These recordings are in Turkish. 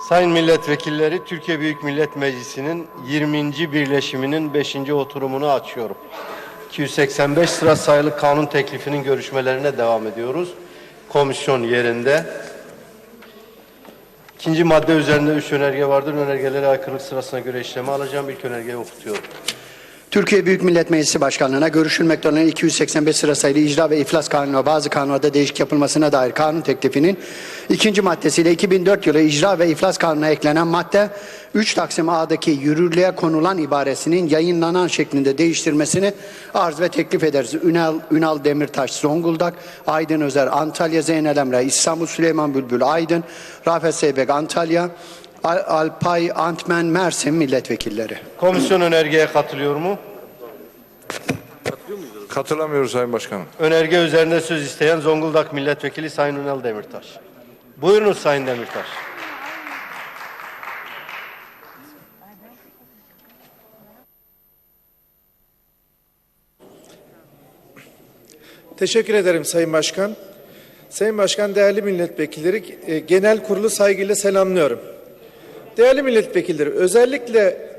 Sayın milletvekilleri, Türkiye Büyük Millet Meclisi'nin 20. birleşiminin 5. oturumunu açıyorum. 285 sıra sayılı kanun teklifinin görüşmelerine devam ediyoruz. Komisyon yerinde. İkinci madde üzerinde üç önerge vardır. Önergelere aykırılık sırasına göre işleme alacağım. İlk önergeyi okutuyorum. Türkiye Büyük Millet Meclisi Başkanlığı'na görüşülmekte olan 285 sıra sayılı icra ve iflas kanunu ve bazı kanunlarda değişik yapılmasına dair kanun teklifinin ikinci maddesiyle 2004 yılı icra ve iflas kanununa eklenen madde 3 Taksim A'daki yürürlüğe konulan ibaresinin yayınlanan şeklinde değiştirmesini arz ve teklif ederiz. Ünal, Ünal Demirtaş Zonguldak, Aydın Özer Antalya, Zeynel Emre İstanbul, Süleyman Bülbül Aydın, Rafet Seybek Antalya, Al- Alpay Antmen Mersin milletvekilleri. Komisyon önergeye katılıyor mu? Katılamıyoruz Sayın Başkanım. Önerge üzerinde söz isteyen Zonguldak Milletvekili Sayın Ünal Demirtaş. Buyurunuz Sayın Demirtaş. Teşekkür ederim Sayın Başkan. Sayın Başkan, değerli milletvekilleri, e, genel kurulu saygıyla selamlıyorum. Değerli milletvekilleri, özellikle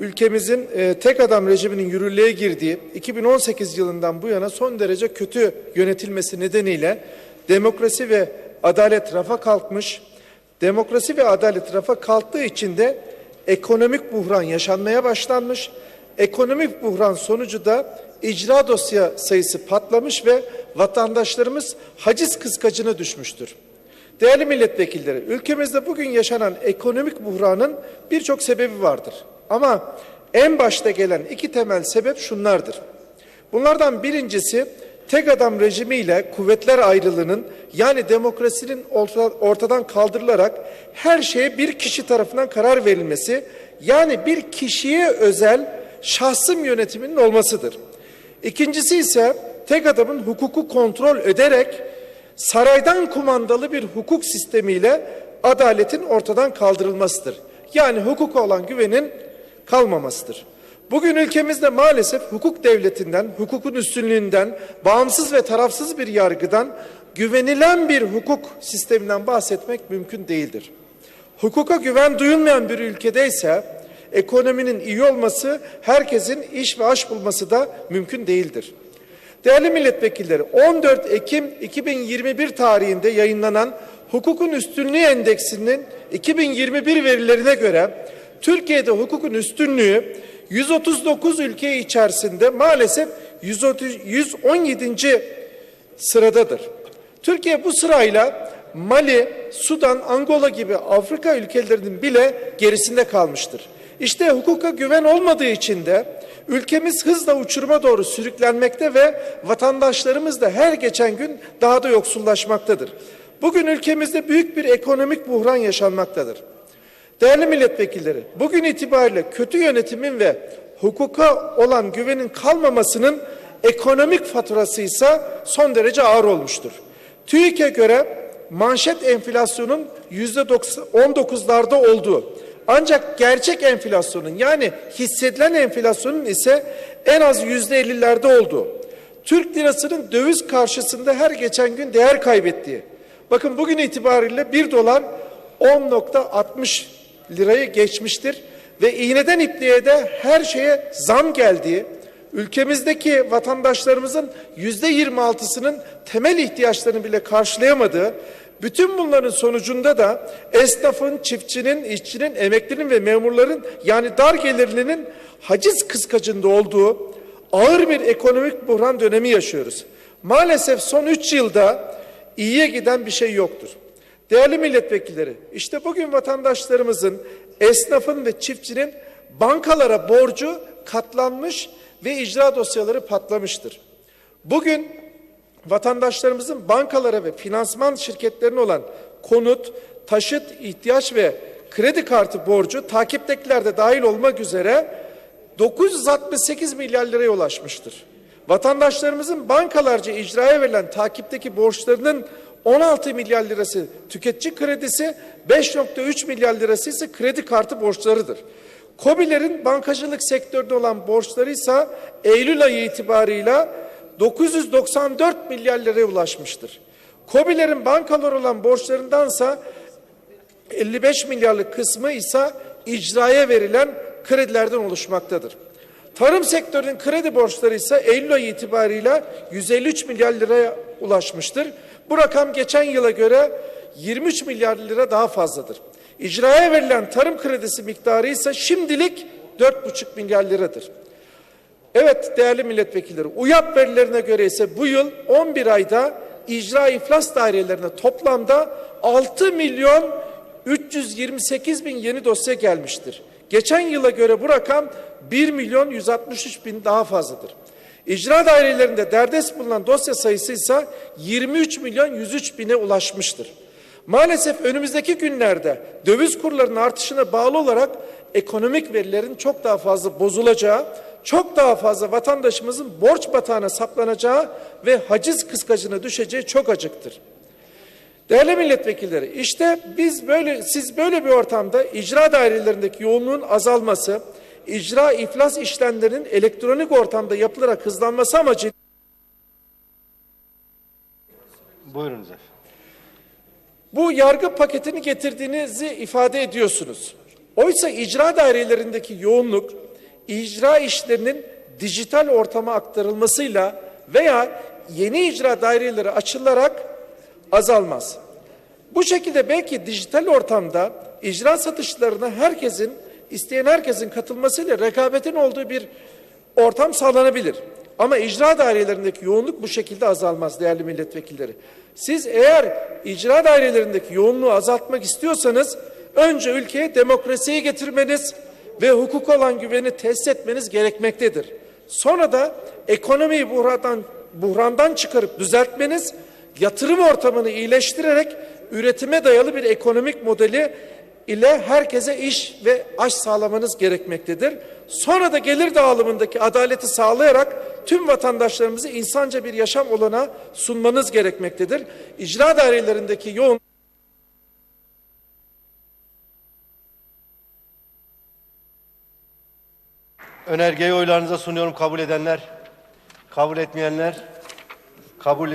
ülkemizin e, tek adam rejiminin yürürlüğe girdiği 2018 yılından bu yana son derece kötü yönetilmesi nedeniyle demokrasi ve adalet rafa kalkmış. Demokrasi ve adalet rafa kalktığı için de ekonomik buhran yaşanmaya başlanmış. Ekonomik buhran sonucu da icra dosya sayısı patlamış ve vatandaşlarımız haciz kıskacına düşmüştür. Değerli milletvekilleri, ülkemizde bugün yaşanan ekonomik buhranın birçok sebebi vardır. Ama en başta gelen iki temel sebep şunlardır. Bunlardan birincisi tek adam rejimiyle kuvvetler ayrılığının yani demokrasinin orta- ortadan kaldırılarak her şeye bir kişi tarafından karar verilmesi yani bir kişiye özel şahsım yönetiminin olmasıdır. İkincisi ise tek adamın hukuku kontrol ederek saraydan kumandalı bir hukuk sistemiyle adaletin ortadan kaldırılmasıdır. Yani hukuka olan güvenin kalmamasıdır. Bugün ülkemizde maalesef hukuk devletinden, hukukun üstünlüğünden, bağımsız ve tarafsız bir yargıdan, güvenilen bir hukuk sisteminden bahsetmek mümkün değildir. Hukuka güven duyulmayan bir ülkede ise ekonominin iyi olması, herkesin iş ve aş bulması da mümkün değildir. Değerli milletvekilleri, 14 Ekim 2021 tarihinde yayınlanan Hukukun Üstünlüğü Endeksinin 2021 verilerine göre Türkiye'de hukukun üstünlüğü 139 ülke içerisinde maalesef 130 117. sıradadır. Türkiye bu sırayla Mali, Sudan, Angola gibi Afrika ülkelerinin bile gerisinde kalmıştır. İşte hukuka güven olmadığı için de ülkemiz hızla uçuruma doğru sürüklenmekte ve vatandaşlarımız da her geçen gün daha da yoksullaşmaktadır. Bugün ülkemizde büyük bir ekonomik buhran yaşanmaktadır. Değerli milletvekilleri, bugün itibariyle kötü yönetimin ve hukuka olan güvenin kalmamasının ekonomik faturası ise son derece ağır olmuştur. TÜİK'e göre manşet enflasyonun yüzde 19'larda olduğu ancak gerçek enflasyonun yani hissedilen enflasyonun ise en az yüzde 50'lerde olduğu, Türk lirasının döviz karşısında her geçen gün değer kaybettiği, bakın bugün itibariyle 1 dolar 10.60 lirayı geçmiştir ve iğneden ipliğe de her şeye zam geldiği, ülkemizdeki vatandaşlarımızın yüzde 26'sının temel ihtiyaçlarını bile karşılayamadığı, bütün bunların sonucunda da esnafın, çiftçinin, işçinin, emeklinin ve memurların yani dar gelirlinin haciz kıskacında olduğu ağır bir ekonomik buhran dönemi yaşıyoruz. Maalesef son üç yılda iyiye giden bir şey yoktur. Değerli milletvekilleri, işte bugün vatandaşlarımızın, esnafın ve çiftçinin bankalara borcu katlanmış ve icra dosyaları patlamıştır. Bugün vatandaşlarımızın bankalara ve finansman şirketlerine olan konut, taşıt, ihtiyaç ve kredi kartı borcu takiptekilerde dahil olmak üzere 968 milyar liraya ulaşmıştır. Vatandaşlarımızın bankalarca icraya verilen takipteki borçlarının 16 milyar lirası tüketici kredisi, 5.3 milyar lirası ise kredi kartı borçlarıdır. KOBİ'lerin bankacılık sektöründe olan borçları ise Eylül ayı itibarıyla 994 milyar liraya ulaşmıştır. KOBİ'lerin bankalar olan borçlarındansa 55 milyarlık kısmı ise icraya verilen kredilerden oluşmaktadır. Tarım sektörünün kredi borçları ise Eylül ayı itibariyle 153 milyar liraya ulaşmıştır. Bu rakam geçen yıla göre 23 milyar lira daha fazladır. İcraya verilen tarım kredisi miktarı ise şimdilik 4,5 milyar liradır. Evet değerli milletvekilleri, UYAP verilerine göre ise bu yıl 11 ayda icra iflas dairelerine toplamda 6 milyon 328 bin yeni dosya gelmiştir. Geçen yıla göre bu rakam 1 milyon 163 bin daha fazladır. İcra dairelerinde derdest bulunan dosya sayısı ise 23 milyon 103 bine ulaşmıştır. Maalesef önümüzdeki günlerde döviz kurlarının artışına bağlı olarak ekonomik verilerin çok daha fazla bozulacağı, çok daha fazla vatandaşımızın borç batağına saplanacağı ve haciz kıskacına düşeceği çok acıktır. Değerli milletvekilleri, işte biz böyle, siz böyle bir ortamda icra dairelerindeki yoğunluğun azalması, icra iflas işlemlerinin elektronik ortamda yapılarak hızlanması amacıyla Buyurunuz efendim. bu yargı paketini getirdiğinizi ifade ediyorsunuz. Oysa icra dairelerindeki yoğunluk icra işlerinin dijital ortama aktarılmasıyla veya yeni icra daireleri açılarak azalmaz. Bu şekilde belki dijital ortamda icra satışlarına herkesin, isteyen herkesin katılmasıyla rekabetin olduğu bir ortam sağlanabilir. Ama icra dairelerindeki yoğunluk bu şekilde azalmaz değerli milletvekilleri. Siz eğer icra dairelerindeki yoğunluğu azaltmak istiyorsanız önce ülkeye demokrasiyi getirmeniz ve hukuk olan güveni tesis etmeniz gerekmektedir. Sonra da ekonomiyi buhrandan, buhrandan çıkarıp düzeltmeniz, yatırım ortamını iyileştirerek üretime dayalı bir ekonomik modeli ile herkese iş ve aş sağlamanız gerekmektedir. Sonra da gelir dağılımındaki adaleti sağlayarak tüm vatandaşlarımızı insanca bir yaşam olana sunmanız gerekmektedir. İcra dairelerindeki yoğun Önergeyi oylarınıza sunuyorum. Kabul edenler, kabul etmeyenler, kabul